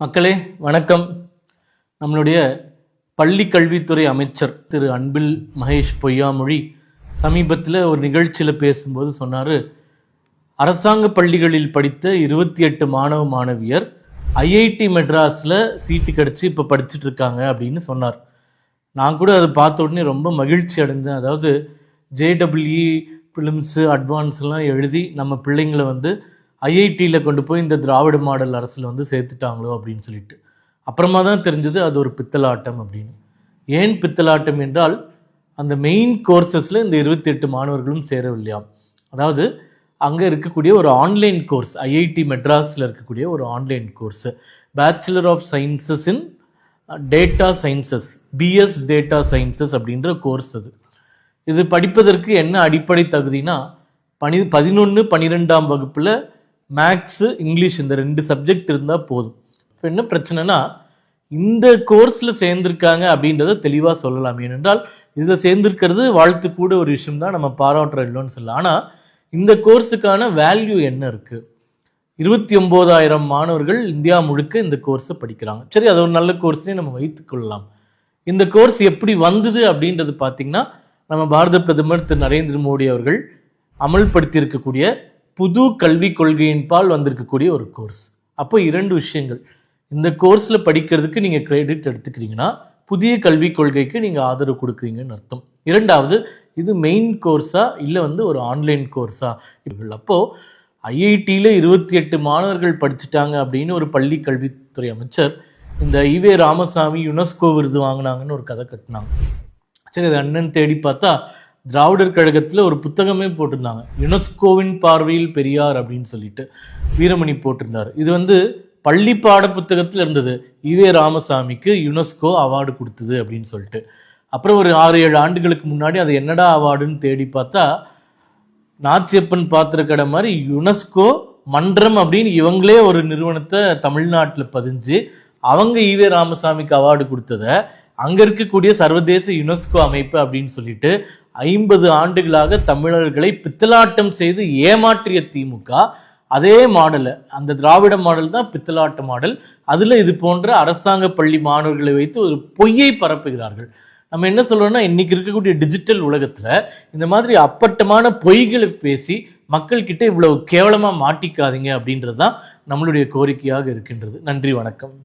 மக்களே வணக்கம். நம்மளுடைய பள்ளி கல்வித்துறை அமைச்சர் திரு அன்பில் மகேஷ் பொய்யாமொழி சமீபத்தில் ஒரு நிகழ்ச்சியில் பேசும்போது சொன்னார் அரசாங்க பள்ளிகளில் படித்த இருபத்தி எட்டு மாணவ மாணவியர் ஐஐடி மெட்ராஸில் சீட்டு கிடச்சி இப்போ படிச்சுட்டு இருக்காங்க அப்படின்னு சொன்னார். நான் கூட அதை பார்த்த உடனே ரொம்ப மகிழ்ச்சி அடைந்தேன் அதாவது ஜேடபிள்யூ ஃபிலிம்ஸு அட்வான்ஸ்லாம் எழுதி நம்ம பிள்ளைங்களை வந்து ஐஐடியில் கொண்டு போய் இந்த திராவிட மாடல் அரசில் வந்து சேர்த்துட்டாங்களோ அப்படின்னு சொல்லிட்டு. அப்புறமா தான் தெரிஞ்சது அது ஒரு பித்தலாட்டம் அப்படின்னு. ஏன் பித்தலாட்டம் என்றால் அந்த மெயின் கோர்சஸில் இந்த இருபத்தி எட்டு மாணவர்களும் சேரவில்லையாம் அதாவது அங்கே இருக்கக்கூடிய ஒரு ஆன்லைன் கோர்ஸ் ஐஐடி மெட்ராஸில் இருக்கக்கூடிய ஒரு online course bachelor of sciences in data sciences BS data sciences அப்படின்ற கோர்ஸ் அது. இது படிப்பதற்கு என்ன அடிப்படை தகுதினா பனி பதினொன்று பன்னிரெண்டாம் வகுப்பில் மேக்ஸு இங்கிலீஷ் இந்த ரெண்டு சப்ஜெக்ட் இருந்தால் போதும். இப்போ என்ன பிரச்சனைனா இந்த கோர்ஸில் சேர்ந்துருக்காங்க அப்படின்றத தெளிவாக சொல்லலாம். ஏனென்றால் இதில் சேர்ந்துருக்கிறது வாழ்த்து கூட ஒரு விஷயம் தான். நம்ம பாராட்டுற இல்லைன்னு சொல்லலாம். ஆனால் இந்த கோர்ஸுக்கான வேல்யூ என்ன இருக்குது இருபத்தி ஒம்போதாயிரம் மாணவர்கள் இந்தியா முழுக்க இந்த கோர்ஸை படிக்கிறாங்க. சரி அது ஒரு நல்ல கோர்ஸ்னே நம்ம வைத்துக்கொள்ளலாம் இந்த கோர்ஸ் எப்படி வந்தது அப்படின்றது பார்த்தீங்கன்னா நம்ம பாரத பிரதமர் திரு நரேந்திர மோடி அவர்கள் அமல்படுத்தி இருக்கக்கூடிய புது கல்விக் கொள்கையின்பால் வந்திருக்கக்கூடிய ஒரு கோர்ஸ் அப்போ இரண்டு விஷயங்கள். இந்த கோர்ஸில் படிக்கிறதுக்கு நீங்கள் கிரெடிட் எடுத்துக்கிறீங்கன்னா புதிய கல்விக் கொள்கைக்கு நீங்கள் ஆதரவு கொடுக்குறீங்கன்னு அர்த்தம். இரண்டாவது இது மெயின் கோர்ஸா இல்லை வந்து ஒரு ஆன்லைன் கோர்ஸா இவர்கள் அப்போது ஐஐடியில் இருபத்தி எட்டு மாணவர்கள் படிச்சுட்டாங்க அப்படின்னு ஒரு பள்ளி கல்வித்துறை அமைச்சர் இந்த ஈவே ராமசாமி யுனெஸ்கோ விருது வாங்கினாங்கன்னு ஒரு கதை கட்டினாங்க. சரி அது அண்ணன் தேடி பார்த்தா திராவிடர் கழகத்தில் ஒரு புத்தகமே போட்டிருந்தாங்க. யுனெஸ்கோவின் பார்வையில் பெரியார் அப்படின்னு சொல்லிட்டு வீரமணி போட்டிருந்தார். இது வந்து பள்ளி பாட புத்தகத்தில் இருந்தது. ஈவே ராமசாமிக்கு யுனெஸ்கோ அவார்டு கொடுத்தது அப்படின்னு சொல்லிட்டு. அப்புறம் ஒரு ஆறு ஏழு ஆண்டுகளுக்கு முன்னாடி அது என்னடா அவார்டுன்னு தேடி பார்த்தா நாச்சியப்பன் பாத்திர கடை மாதிரி யுனெஸ்கோ மன்றம் அப்படின்னு இவங்களே ஒரு நிறுவனத்தை தமிழ்நாட்டில் பதிஞ்சு அவங்க ஈவே ராமசாமிக்கு அவார்டு கொடுத்ததை அங்கே இருக்கக்கூடிய சர்வதேச யுனெஸ்கோ அமைப்பு அப்படின்னு சொல்லிட்டு ஐம்பது ஆண்டுகளாக தமிழர்களை பித்தலாட்டம் செய்து ஏமாற்றிய திமுக. அதே மாடலை அந்த திராவிட மாடல் தான் பித்தலாட்ட மாடல். அதில் இது போன்ற அரசாங்க பள்ளி மாணவர்களை வைத்து ஒரு பொய்யை பரப்புகிறார்கள். நம்ம என்ன சொல்றோம்னா இன்றைக்கி இருக்கக்கூடிய டிஜிட்டல் உலகத்தில் இந்த மாதிரி அப்பட்டமான பொய்களை பேசி மக்கள்கிட்ட இவ்வளவு கேவலமாக மாட்டிக்காதீங்க அப்படின்றது தான் நம்மளுடைய கோரிக்கையாக இருக்கின்றது. நன்றி வணக்கம்.